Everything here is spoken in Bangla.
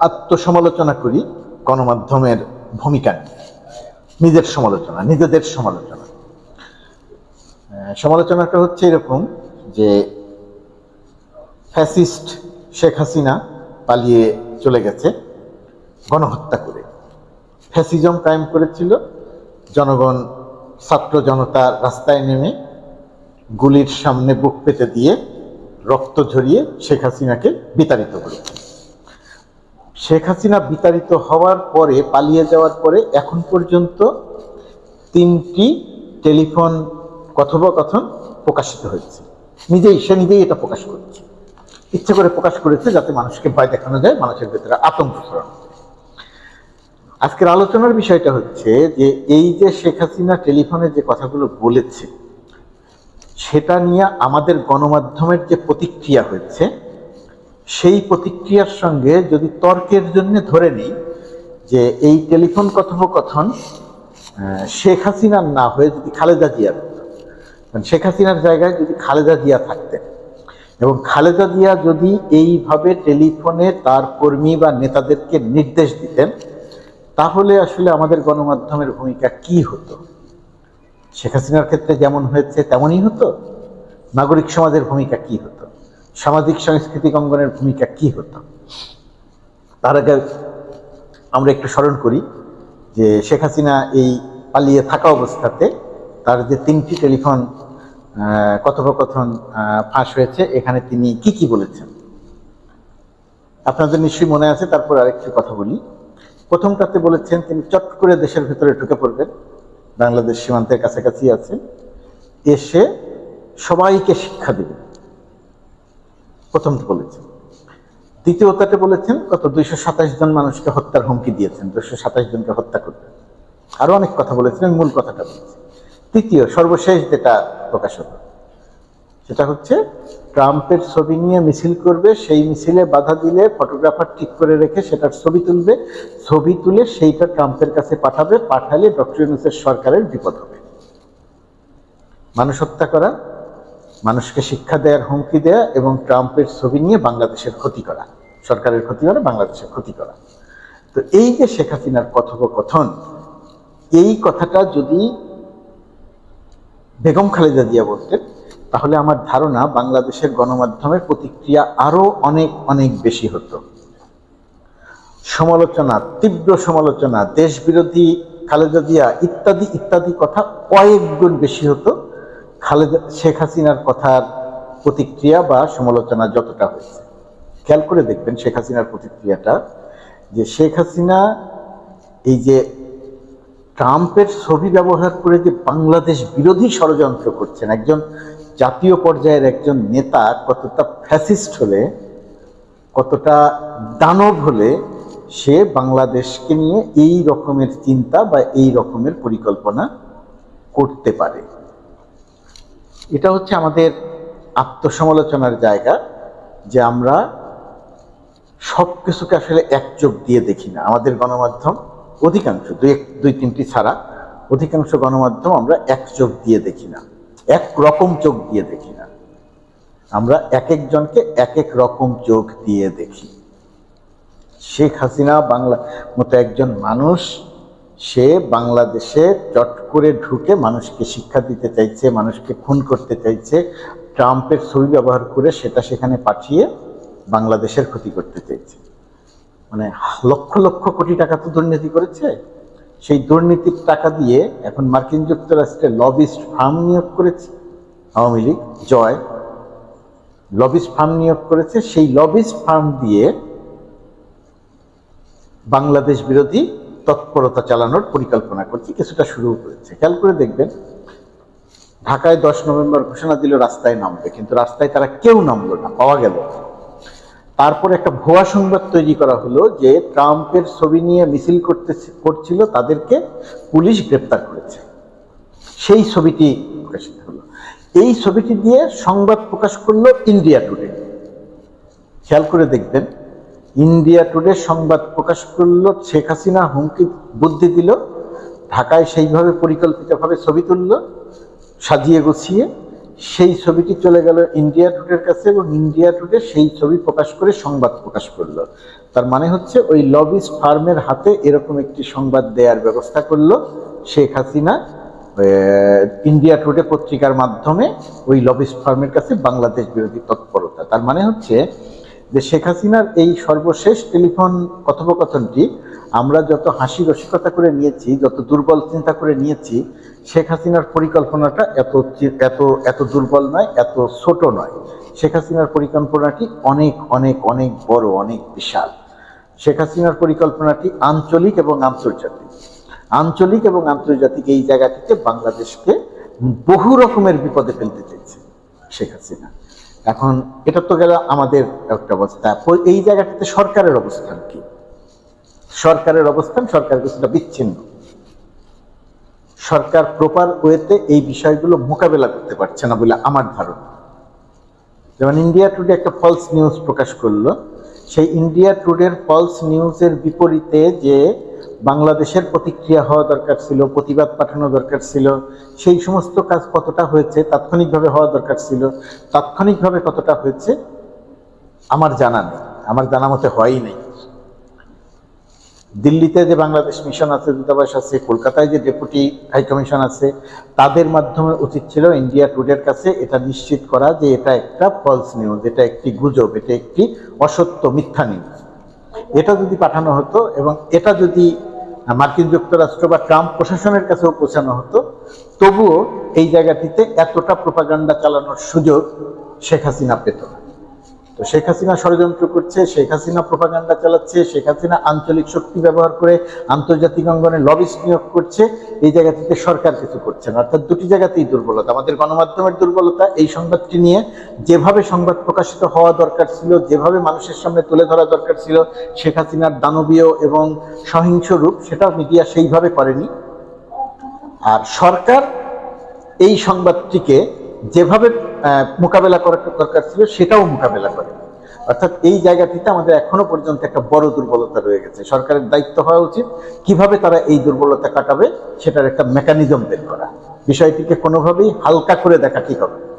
আত্মসমালোচনা করি গণমাধ্যমের ভূমিকা নিজের সমালোচনা, নিজেদের সমালোচনা। সমালোচনাটা হচ্ছে এরকম যে ফ্যাসিস্ট শেখ হাসিনা পালিয়ে চলে গেছে গণহত্যা করে। ফ্যাসিজম কায়েম করেছিল, জনগণ, ছাত্র জনতা রাস্তায় নেমে গুলির সামনে বুক পেতে দিয়ে রক্ত ঝরিয়ে শেখ হাসিনাকে বিতাড়িত করেছে। শেখ হাসিনা বিতাড়িত হওয়ার পরে, পালিয়ে যাওয়ার পরে এখন পর্যন্ত তিনটি টেলিফোন কথোপকথন প্রকাশিত হয়েছে। নিজেই, সে নিজেই এটা প্রকাশ করেছে। ইচ্ছে করে প্রকাশ করেছে যাতে মানুষকে ভয় দেখানো যায়, মানুষের ভেতরে আতঙ্ক ছড়ানো আজকের আলোচনার বিষয়টা হচ্ছে যে, এই যে শেখ হাসিনা টেলিফোনে যে কথাগুলো বলেছে, সেটা নিয়ে আমাদের গণমাধ্যমের যে প্রতিক্রিয়া হয়েছে সেই প্রতিক্রিয়ার সঙ্গে যদি তর্কের জন্য ধরে নিই যে এই টেলিফোন কথোপকথন শেখ হাসিনার না হয়ে যদি খালেদা জিয়ার কারণ শেখ হাসিনার জায়গায় যদি খালেদা জিয়া থাকতেন এবং খালেদা জিয়া যদি এইভাবে টেলিফোনে তার কর্মী বা নেতাদেরকে নির্দেশ দিতেন, তাহলে আসলে আমাদের গণমাধ্যমের ভূমিকা কি হতো? শেখ হাসিনার ক্ষেত্রে যেমন হয়েছে, তেমনই হতো? নাগরিক সমাজের ভূমিকা কি হতো? সামাজিক সাংস্কৃতিক অঙ্গনের ভূমিকা কি হতো? তার আগে আমরা একটু স্মরণ করি যে শেখ হাসিনা এই পালিয়ে থাকা অবস্থাতে তার যে তিনটি টেলিফোন কথোপকথন ফাঁস হয়েছে, এখানে তিনি কি কি বলেছেন? আপনাদের নিশ্চয়ই মনে আছে, তারপর আরেকটি কথা বলি। প্রথমটাতে বলেছেন তিনি, চট করে দেশের ভেতরে ঢুকে পড়বেন। বাংলাদেশ সীমান্তের কাছাকাছি আছে। এসে সবাইকে শিক্ষা দেবেন। প্রথমটা বলেছেন। দ্বিতীয়টাতে বলেছেন কত দুইশো সাতাশ জন মানুষকে হত্যার হুমকি দিয়েছেন, দুইশো সাতাশ জনকে হত্যা করবেন আরও অনেক কথা বলেছেন মূল কথাটা বলেছি। তৃতীয়, সর্বশেষ যেটা প্রকাশ হলো, সেটা হচ্ছে ট্রাম্পের ছবি নিয়ে মিছিল করবে, সেই মিছিলে বাধা দিলে ফটোগ্রাফার ঠিক করে রেখে সেটার ছবি তুলবে, ছবি তুলে সেইটা ট্রাম্পের কাছে পাঠাবে, পাঠালে ডক্টর ইউনুসের সরকারের বিপদ হবে। মানুষ হত্যা করা মানুষকে শিক্ষা দেওয়ার হুমকি দেয়া এবং ট্রাম্পের ছবি নিয়ে বাংলাদেশের ক্ষতি করা, সরকারের ক্ষতি করা বাংলাদেশের ক্ষতি করা। তো এই যে শেখ হাসিনার কথোপকথন, এই কথাটা যদি বেগম খালেদা জিয়া বলতেন, তাহলে আমার ধারণা বাংলাদেশের গণমাধ্যমের প্রতিক্রিয়া আরও অনেক অনেক বেশি হতো। সমালোচনা, তীব্র সমালোচনা দেশ বিরোধী খালেদা জিয়া ইত্যাদি ইত্যাদি কথা কয়েক গুণ বেশি হতো। খালেদা শেখ হাসিনার কথার প্রতিক্রিয়া বা সমালোচনা যতটা হয়েছে। খেয়াল করে দেখবেন শেখ হাসিনার প্রতিক্রিয়াটা যে শেখ হাসিনা এই যে ট্রাম্পের ছবি ব্যবহার করে যে বাংলাদেশ বিরোধী ষড়যন্ত্র করছেন, একজন জাতীয় পর্যায়ের একজন নেতা কতটা ফ্যাসিস্ট হলে, কতটা দানব হলে সে বাংলাদেশকে নিয়ে এই রকমের চিন্তা বা এই রকমের পরিকল্পনা করতে পারে। এটা হচ্ছে আমাদের আত্মসমালোচনার জায়গা যে আমরা সব কিছুকে আসলে এক চোখ দিয়ে দেখি না। আমাদের গণমাধ্যম অধিকাংশ, দুই এক- দুই তিনটি ছাড়া অধিকাংশ গণমাধ্যম আমরা এক চোখ দিয়ে দেখি না। এক রকম চোখ দিয়ে দেখি না। আমরা এক একজনকে এক এক রকম চোখ দিয়ে দেখি। শেখ হাসিনা বাংলা মতো একজন মানুষ সে বাংলাদেশে চট করে ঢুকে মানুষকে শিক্ষা দিতে চাইছে, মানুষকে খুন করতে চাইছে, ট্রাম্পের ছবি ব্যবহার করে সেটা সেখানে পাঠিয়ে বাংলাদেশের ক্ষতি করতে চাইছে। মানে লক্ষ লক্ষ কোটি টাকা তো দুর্নীতি করেছে। সেই দুর্নীতির টাকা দিয়ে এখন মার্কিন যুক্তরাষ্ট্রে লবিস্ট ফার্ম নিয়োগ করেছে, আওয়ামী লীগ, জয়। লবিস্ট ফার্ম নিয়োগ করেছে, সেই লবিস্ট ফার্ম দিয়ে বাংলাদেশ বিরোধী তৎপরতা চালানোর পরিকল্পনা করছি, কিছুটা শুরু করেছে। খেয়াল করে দেখবেন, ঢাকায় দশ নভেম্বর ঘোষণা দিল, রাস্তায় নামবে। কিন্তু রাস্তায় তারা কেউ নামলো না, পাওয়া গেল। তারপর একটা ভুয়া সংবাদ তৈরি করা হলো যে, ট্রাম্পের ছবি নিয়ে মিছিল করতে করছিল তাদেরকে পুলিশ গ্রেপ্তার করেছে। সেই ছবিটি প্রকাশিত হলো। এই ছবিটি দিয়ে সংবাদ প্রকাশ করল ইন্ডিয়া টুডে। খেয়াল করে দেখবেন ইন্ডিয়া টুডে সংবাদ প্রকাশ করল, শেখ হাসিনা হুমকি বুদ্ধি দিল, ঢাকায় সেইভাবে পরিকল্পিতভাবে ছবি তুললো, সাজিয়ে গুছিয়ে সেই ছবিটি চলে গেল ইন্ডিয়া টুডের কাছে এবং ইন্ডিয়া টুডে সেই ছবি প্রকাশ করে সংবাদ প্রকাশ করল। তার মানে হচ্ছে ওই লবিস ফার্মের হাতে এরকম একটি সংবাদ দেওয়ার ব্যবস্থা করল শেখ হাসিনা ইন্ডিয়া টুডে পত্রিকার মাধ্যমে ওই লবিস ফার্মের কাছে বাংলাদেশ বিরোধী তৎপরতা। তার মানে হচ্ছে যে শেখ হাসিনার এই সর্বশেষ টেলিফোন কথোপকথনটি আমরা যত হাসি রসিকতা করে নিয়েছি, যত দুর্বল চিন্তা করে নিয়েছি, শেখ হাসিনার পরিকল্পনাটা এত এত এত দুর্বল নয়, এত ছোট নয়। শেখ হাসিনার পরিকল্পনাটি অনেক অনেক অনেক বড়, অনেক বিশাল। শেখ হাসিনার পরিকল্পনাটি আঞ্চলিক এবং আন্তর্জাতিক। আঞ্চলিক এবং আন্তর্জাতিক এই জায়গাটিতে বাংলাদেশকে বহু রকমের বিপদে ফেলতে চাইছে শেখ হাসিনা। এখন এটা তো গেল আমাদের একটা অবস্থা। এই জায়গাটাতে সরকারের অবস্থান কি? সরকারের অবস্থান, সরকার কিছুটা বিচ্ছিন্ন। সরকার প্রপার ওয়েতে এই বিষয়গুলো মোকাবেলা করতে পারছে না বলে আমার ধারণা। যেমন ইন্ডিয়া টুডে একটা ফলস নিউজ প্রকাশ করল। সেই ইন্ডিয়া টুডের ফলস নিউজের বিপরীতে যে বাংলাদেশের প্রতিক্রিয়া হওয়া দরকার ছিল, প্রতিবাদ পাঠানো দরকার ছিল, সেই সমস্ত কাজ কতটা হয়েছে, তাৎক্ষণিকভাবে হওয়া দরকার ছিল, তাৎক্ষণিকভাবে কতটা হয়েছে, আমার জানা নেই। আমার জানা মতে হয়ই নেই। দিল্লিতে যে বাংলাদেশ মিশন আছে, দূতাবাস আছে, কলকাতায় যে ডেপুটি হাই কমিশন আছে, তাদের মাধ্যমে উচিত ছিল ইন্ডিয়া টুডের কাছে এটা নিশ্চিত করা যে এটা একটা ফলস নিউজ এটা একটি গুজব, এটা একটি অসত্য মিথ্যা নিউজ এটা যদি পাঠানো হতো এবং এটা যদি মার্কিন যুক্তরাষ্ট্র বা ট্রাম্প প্রশাসনের কাছেও পৌঁছানো হতো, তবুও এই জায়গাটিতে এতটা প্রপাগান্ডা চালানোর সুযোগ শেখ হাসিনা পেত না। তো শেখ হাসিনা ষড়যন্ত্র করছে, শেখ হাসিনা প্রপাগান্ডা চালাচ্ছে, শেখ হাসিনা আঞ্চলিক শক্তি ব্যবহার করে আন্তর্জাতিক অঙ্গনে লবিস্ট নিয়োগ করছে, এই জায়গাটিতে সরকার কিছু করছে না। অর্থাৎ দুটি জায়গাতেই দুর্বলতা। আমাদের গণমাধ্যমের দুর্বলতা, এই সংবাদটি নিয়ে যেভাবে সংবাদ প্রকাশিত হওয়া দরকার ছিল, যেভাবে মানুষের সামনে তুলে ধরা দরকার ছিল, শেখ হাসিনার দানবীয় এবং সহিংস রূপ সেটা মিডিয়া সেইভাবে করেনি। আর সরকার এই সংবাদটিকে যেভাবে মোকাবেলা করার দরকার ছিল, সেটাও মোকাবেলা করে। অর্থাৎ এই জায়গাটিতে আমাদের এখনও পর্যন্ত একটা বড় দুর্বলতা রয়ে গেছে। সরকারের দায়িত্ব হওয়া উচিত। কীভাবে তারা এই দুর্বলতা কাটাবে, সেটার একটা মেকানিজম বের করা। বিষয়টিকে কোনোভাবেই হালকা করে দেখা ঠিক হবে।